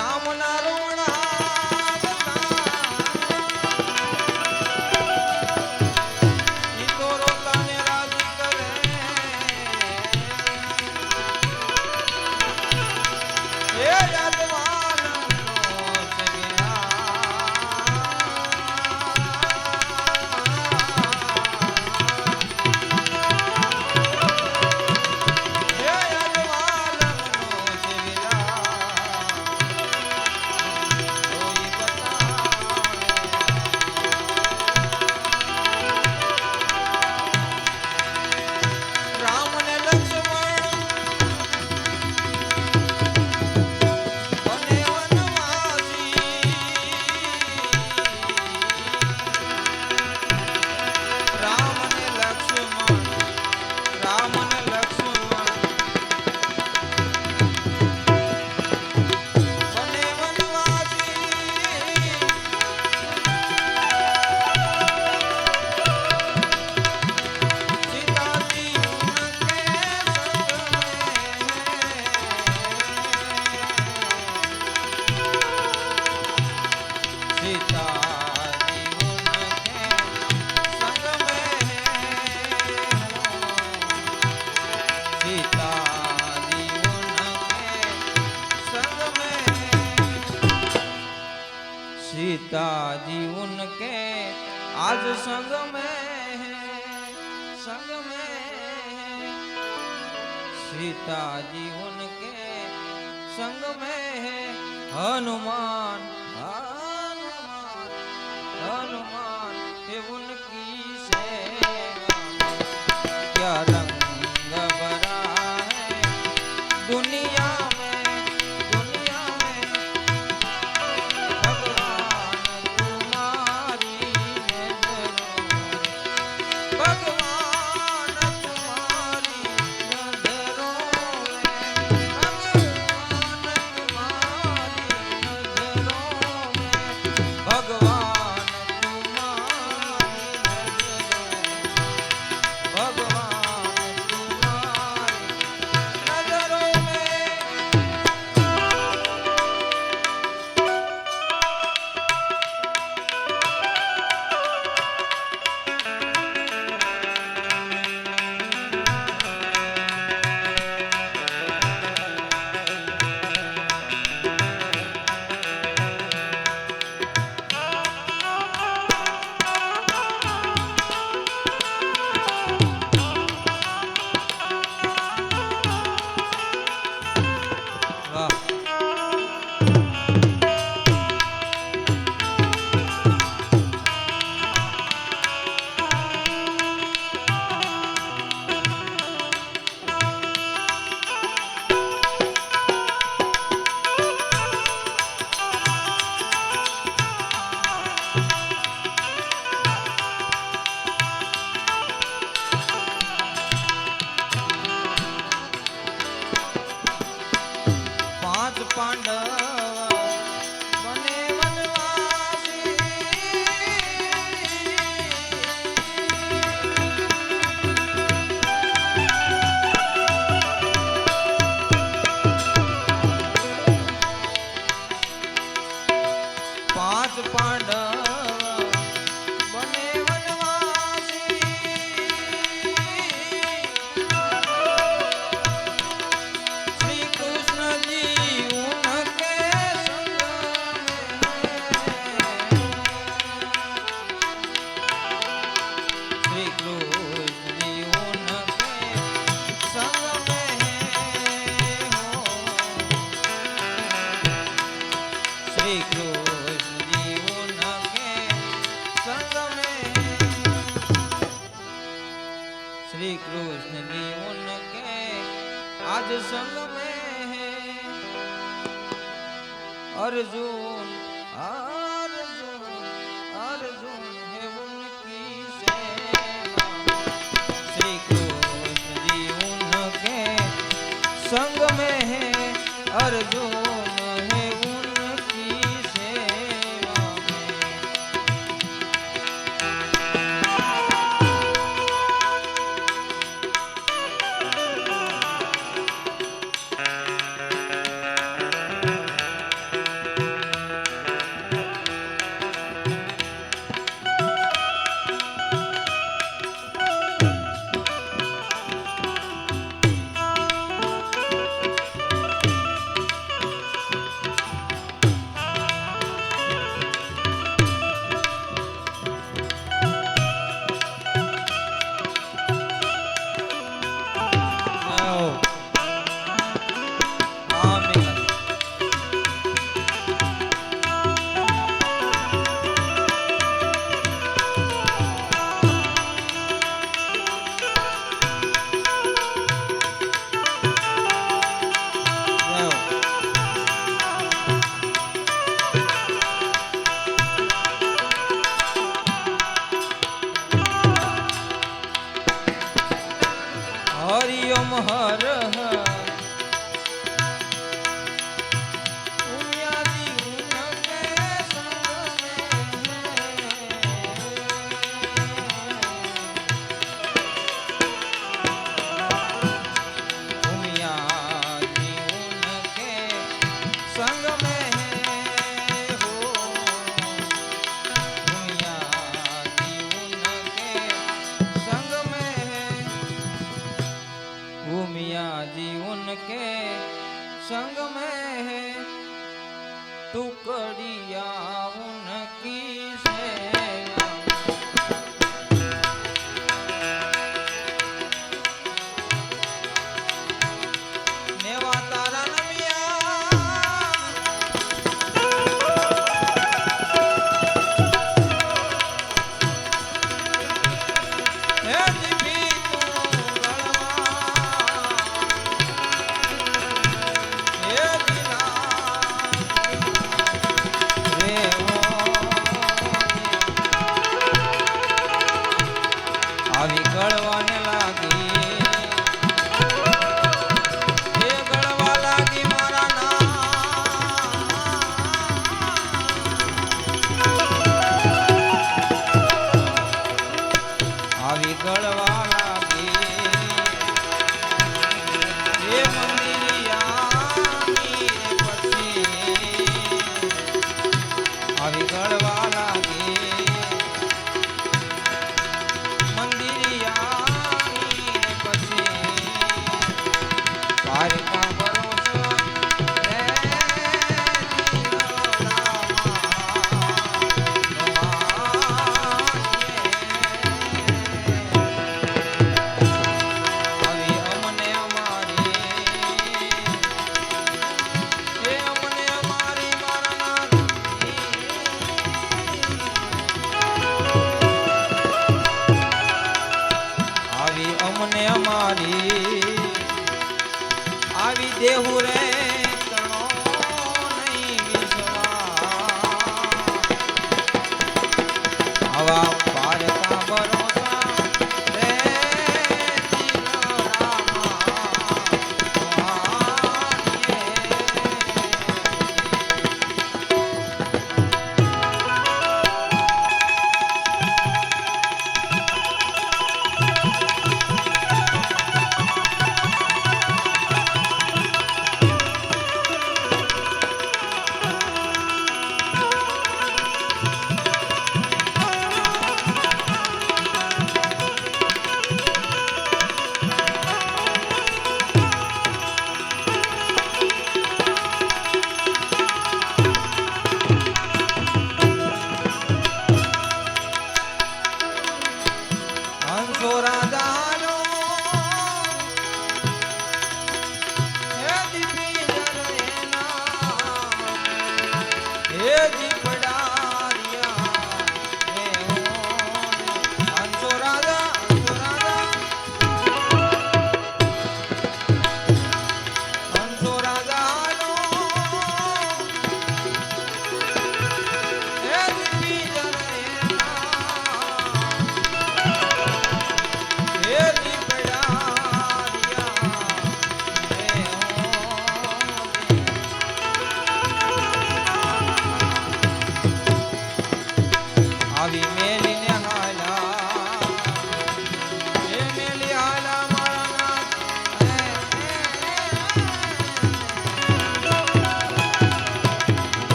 રામના आज संग में है संग में सीता जी उनके संग में है हनुमान हनुमान हनुमान ये उन जो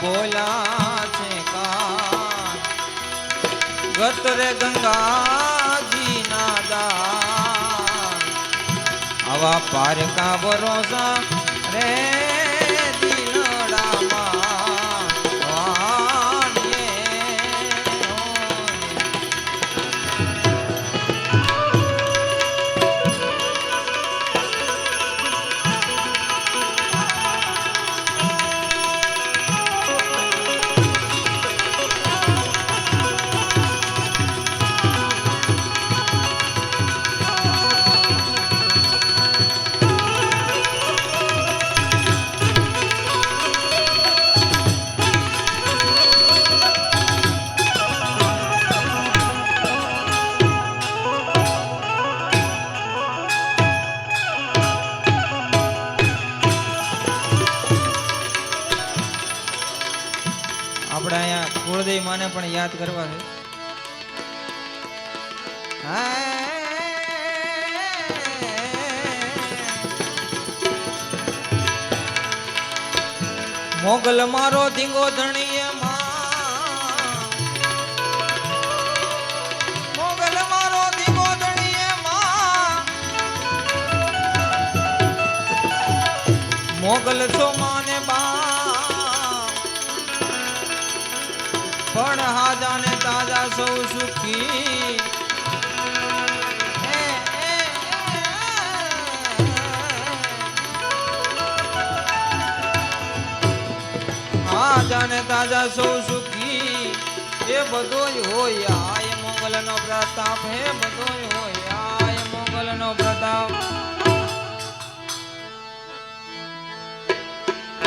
બોલ્યા છે કા ગત રે ગંગાજી ના દાન. આવા પારકા ભરોસા રે મારો ધીંગો ધણીએ મોગલ મારો મોગલ છો માને પણ હાજાને તાજા સૌ સુખી ને તાજા સૌ સુખી. એ બધો જ હોય આય મોગલનો પ્રતાપ, હે બધો જ હોય આય મોગલનો પ્રતાપ.